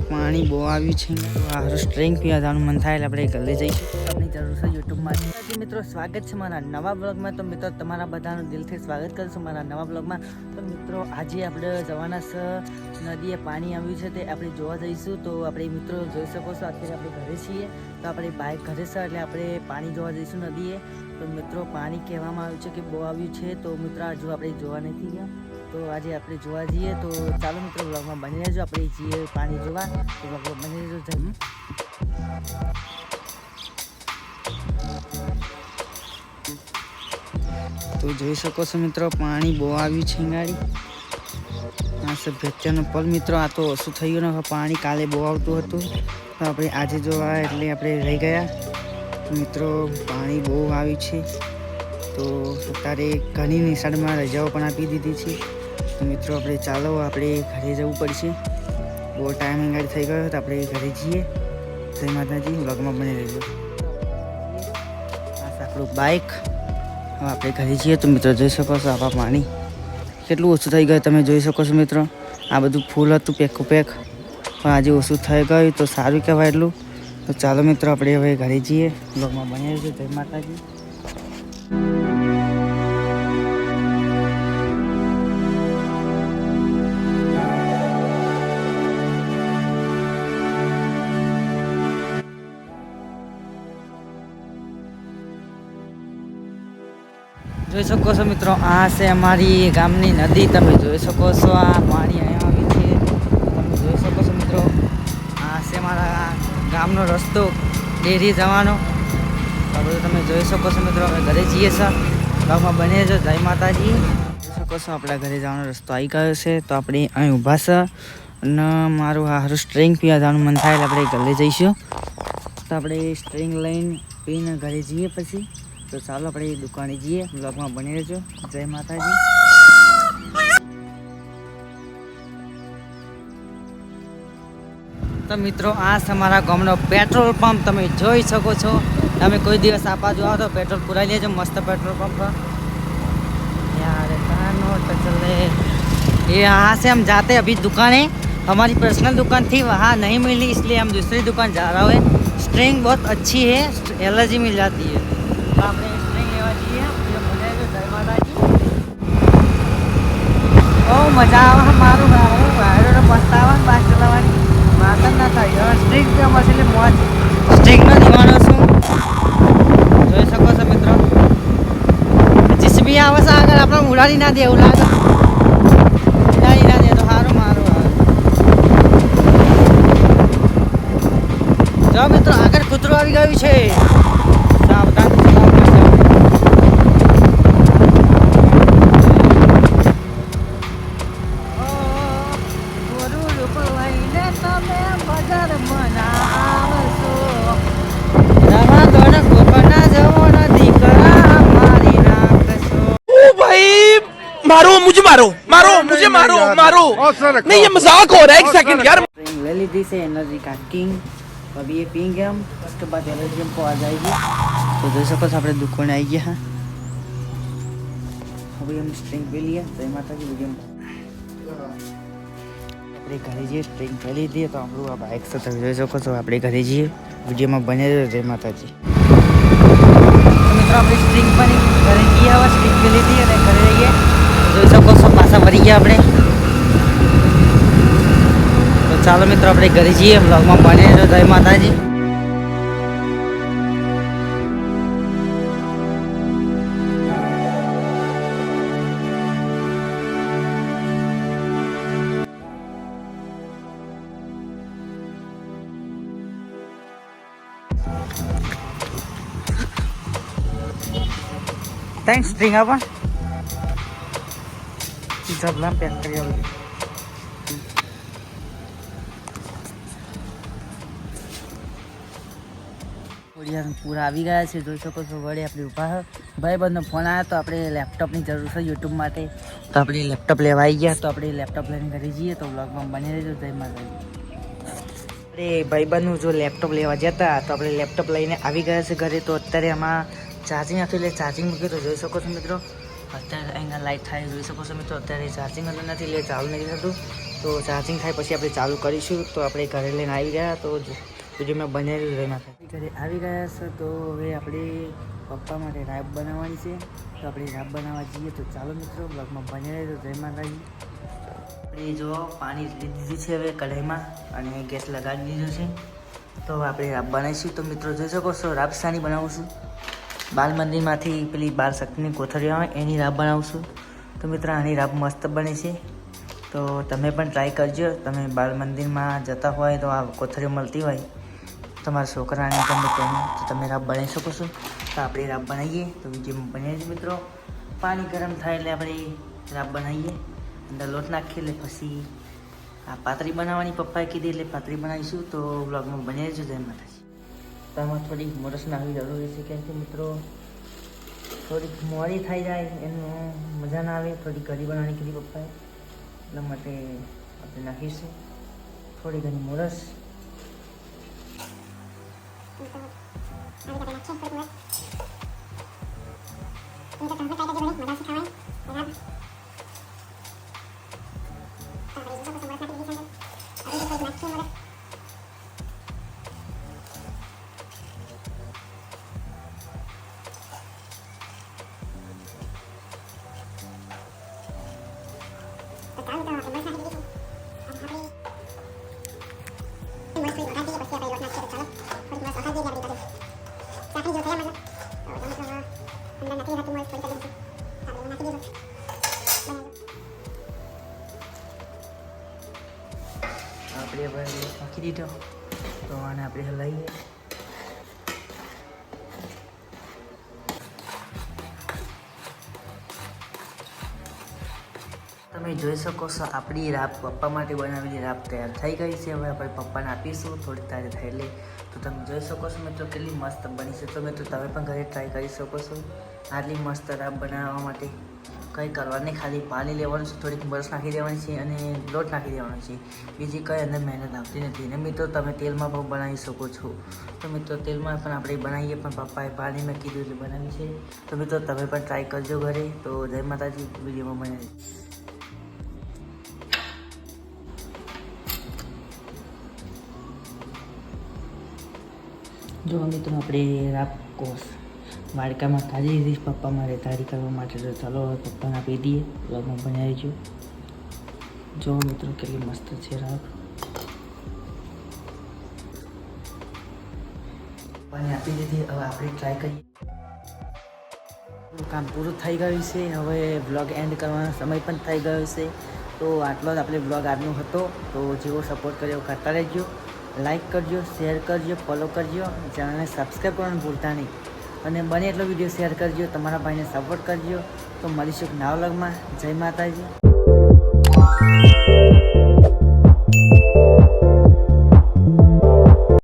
પાણી બહુ આવ્યું છે. હારું સ્ટ્રિંગ પીવા જવાનું મન થાય એટલે આપણે ગલે જઈશું. આપણી જરૂર છે યુટ્યુબમાં મિત્રો, સ્વાગત છે મારા નવા બ્લોગમાં તો મિત્રો, તમારા બધાનું દિલથી સ્વાગત કરું છું મારા નવા બ્લોગમાં તો મિત્રો, આજે આપણે જવાના છે નદીએ પાણી આવ્યું છે તે આપણે જોવા જઈશું. તો આપણે મિત્રો જોઈ શકો છો, અત્યારે આપણે ઘરે છીએ. તો આપણે બાઇક ઘરે છે એટલે આપણે પાણી જોવા જઈશું નદીએ. તો મિત્રો, પાણી કહેવામાં આવ્યું છે કે બહુ આવ્યું છે. તો મિત્રો હજુ આપણે જોવા નથી ગયા. તો આજે આપણે જોવા જઈએ તો ચાલો મિત્રો બ્લોગમાં બની રહેજો. આપણે જઈએ પાણી જોવા. તો બ્લોગમાં બની રહેજો. જઈએ તો જોઈ શકો છો મિત્રો, પાણી બહુ આવ્યું છે ગાડી. આ સભ્યત્યાનો પલ મિત્રો, આ તો ઓછું થયું ને પાણી કાલે બહુ આવતું હતું. આપણે આજે જોવા એટલે આપણે રહી ગયા. મિત્રો, પાણી બહુ આવ્યું છે. તો અત્યારે ઘણી નિશાળમાં રજાઓ પણ આપી દીધી છે. તો મિત્રો, આપણે ચાલો આપણે ઘરે જવું પડશે. બહુ ટાઈમ અંગાડી થઈ ગયો તો આપણે ઘરે જઈએ. જય માતાજી વ્લોગમાં બની રહેજો. આ આપણું બાઇક હવે આપણે ઘરે જઈએ તો મિત્રો, જોઈ શકો છો આપણા પાણી. કેટલું ઓછું થઈ ગયું તમે જોઈ શકો છો મિત્રો. આ બધું ફૂલ હતું પેકું પેક. પણ આજે ઓછું થઈ ગયું તો સારું કહેવાય એટલું. તો ચાલો મિત્રો, આપણે હવે ઘરે જઈએ. બ્લોગમાં બની રહેજો. જય માતાજી. જોઈ શકો છો મિત્રો, આ છે અમારી ગામની નદી, તમે જોઈ શકો છો આ પાણી અહીંયા આવી છે. તમે જોઈ શકો છો મિત્રો, આ છે મારા ગામનો રસ્તો, ડેરી જવાનો. આ બધું તમે જોઈ શકો છો મિત્રો, અમે ઘરે જઈએ છીએ ગામમાં બને છે, જય માતાજી. જોઈ શકો છો આપણા ઘરે જવાનો રસ્તો આવી ગયો છે, તો આપણે અહીં ઊભા છે અને મારું હારું સ્ટ્રિંગ પીવા જવાનું મન થાય એટલે આપણે ઘરે જઈશું. તો આપણે સ્ટ્રિંગ લઈને પીને ઘરે જઈએ પછી. તો ચાલો આપણે દુકાને જઈએ બ્લોગમાં બની રહેજો જય માતાજી તો મિત્રો આ છે અમારા ગામનો પેટ્રોલ પંપ તમે જોઈ શકો છો તમે કોઈ દિવસ આપા જો આવો તો પેટ્રોલ પુરાઈ લેજો મસ્ત पेट्रोल पंप यार कहाँ नोट चले ये यहाँ से हम जाते हैं अभी दुकान है हमारी पर्सनल दुकान थी वहाँ नहीं मिली इसलिए हम दूसरी दुकान जा रहा है स्ट्रिंग बहुत अच्छी है एलर्जी मिल जाती है આપણે સ્ટ્રીંગ લેવા જઈએ. મજા આવી જય મજા આવે મારું મારું વાયરો પસ્તાવા બાઇક ચલાવવાની. વાત જ ના થાય. હવે સ્ટ્રીક કેમ મોજ. સ્ટ્રીકનો દીવાનો છું જોઈ શકો છો મિત્રો. જીસીબી આવે છે આગળ. આપણે ઉડાડી ના દે એવું લાગે. ઉડાડી ના દે તો સારું મારું આવે. જો મિત્રો, આગળ કૂતરો આવી ગયું છે. मारो मुझे मारो मारो मुझे मारो मारो नहीं ये मजाक हो रहा है एक सेकंड यार ले लीजिए से एनर्जी का किंग अभी ये पियेंगे हम उसके बाद एनर्जी हमको आ जाएगी तो જોઈ શકો છો આપણે દુકાને આવી ગયા હા હવે એમ સ્ટ્રિંગ પી લઈએ જય માતાજી વિડીયો આપણે ઘરે જઈએ સ્ટ્રિંગ પી લીધી તો આપણું આ બાઇક છે તમે જોઈ શકો છો આપણે ઘરે જઈએ વિડીયોમાં બને રહ્યો જય માતાજી તો મિત્રો આપણે સ્ટ્રિંગ પણ ઘરે જઈએ હવે સ્ટ્રિંગ પી લીધી અને છો પાછા વળી ગયા આપણે. તો ચાલો મિત્રો, આપણે ઘરે જઈએ બ્લોગમાં બને રહ્યો જય માતાજી. થેન્ક્સ સ્ટ્રિંગ આપા જબલામ પેક કરી પૂરા આવી ગયા છે. જોઈ શકો છો વળી આપણે ઊભા છે ભાઈ બંધનો ફોન આવ્યો તો આપણે લેપટોપની જરૂર છે યુટ્યુબ માટે. તો આપણે લેપટોપ લેવા આવી ગયા. તો આપણે લેપટોપ લઈને ઘરે જઈએ તો બ્લોગમાં બની રહેજો. જય માતાજી. આપણે ભાઈબંધનું જો લેપટોપ લેવા જતા તો આપણે લેપટોપ લઈને આવી ગયા છે ઘરે. તો અત્યારે આમાં ચાર્જિંગ હતું એટલે ચાર્જિંગ મૂક્યું તો જોઈ શકો છો મિત્રો. અત્યારે અહીંયા લાઇટ થાય જોઈ શકો છો મિત્રો, અત્યારે ચાર્જિંગ હતું નથી, એટલે ચાલુ નથી થતું. તો ચાર્જિંગ થાય પછી આપણે ચાલુ કરીશું. તો આપણે ઘરે લઈને આવી ગયા. તો વિડીયોમાં બનેલું રહી નાખે ઘરે. આવી ગયા છે, તો હવે આપણે પપ્પા માટે રાબ બનાવવાની છે. તો આપણે રાબ બનાવવા જઈએ. તો ચાલો મિત્રો બ્લોગમાં બને તો જય માતાજી. આપણે જો પાણી દીધું છે હવે કઢાઈમાં અને ગેસ લગાડી દીધો છે. તો આપણે રાબ બનાવીશું. તો મિત્રો, જોઈ શકો છો રાબ સાની બનાવું છું. બાલ મંદિરમાંથી પેલી બાલ શક્તિની કોથળીઓ આવે, એની રાબ બનાવશું. તો મિત્રો, આની રાબ મસ્ત બને છે. તો તમે પણ ટ્રાય કરજો. તમે બાલ મંદિરમાં જતા હોય તો આ કોથળીઓ મળતી હોય. તમારા છોકરાને તમે તેને તો તમે રાબ બનાવી શકો છો. તો આપણે રાબ બનાવીએ. તો વિડીયોમાં બને છીએ મિત્રો. પાણી ગરમ થાય એટલે આપણે રાબ બનાવીએ. અંદર લોટ નાખીએ એટલે પછી આ પાતળી બનાવવાની પપ્પાએ કીધી એટલે પાતળી બનાવીશું. તો બ્લોગમાં બની રહેજો જય માતાજી. તો આમાં થોડીક મોરસ નાખવી જરૂરી છે. કેમ કે મિત્રો થોડીક મોડી થઈ જાય, એનું મજા ના આવે, થોડી ઘડી બનાવવાની કીધી પપ્પાએ. એટલા માટે આપણે નાખીશું. થોડી ઘણી મોરસ. આપણે હવે લોટ નાખી દીધો તો આને આપણે હલાવીએ તમે જોઈ શકો છો, આપણી રાબ પપ્પા માટે બનાવેલી રાબ તૈયાર થઈ ગઈ છે. હવે આપણે પપ્પાને આપીશું થોડીક તારી થયેલી તો તમે જોઈ શકો છો મિત્રો કેટલી મસ્ત બની છે. તો મિત્રો તમે પણ ઘરે ટ્રાય કરી શકો છો. આટલી મસ્ત રાબ બનાવવા માટે કંઈ કરવાની ખાલી પાણી લેવાનું છે, થોડીક બરસ નાખી દેવાની છે અને લોટ નાખી દેવાનો છે. બીજી કંઈ અંદર મહેનત આવતી નથી. અને મિત્રો તમે તેલમાં પણ બનાવી શકો છો. તો મિત્રો તેલમાં પણ આપણે બનાવીએ, પણ પપ્પાએ પાણીમાં કીધું એટલે બનાવી છે. તો મિત્રો તમે પણ ટ્રાય કરજો ઘરે. તો જય માતાજી, વિડીયોમાં બનાવી જો મિત્રો આપણે રાપકોસ વાડકામાં કાઢી દીધી પપ્પા મારે તારી કરવા માટે તો ચાલો પપ્પાને આપી દઈએ. લગ્ન બનાવી જો જો મિત્રો, કેટલી મસ્ત છે રાપ પપ્પાને આપી દીધી. હવે આપણે ટ્રાય કરીએ. કામ પૂરું થઈ ગયું છે. હવે બ્લોગ એન્ડ કરવાનો સમય પણ થઈ ગયો છે. તો આટલો જ આપણે બ્લોગ આજનો હતો. તો જેવો સપોર્ટ કર્યો કરતા રહેજો. લાઈક કરજો, શેર કરજો, ફોલો કરજો. ચેનલને સબસ્ક્રાઈબ કરવાનું ભૂલતા નહીં. અને બને એટલો વીડિયો શેર કરજો, તમારા ભાઈને સપોર્ટ કરજો. તો મળીશું નવા વ્લોગમાં. જય માતાજી.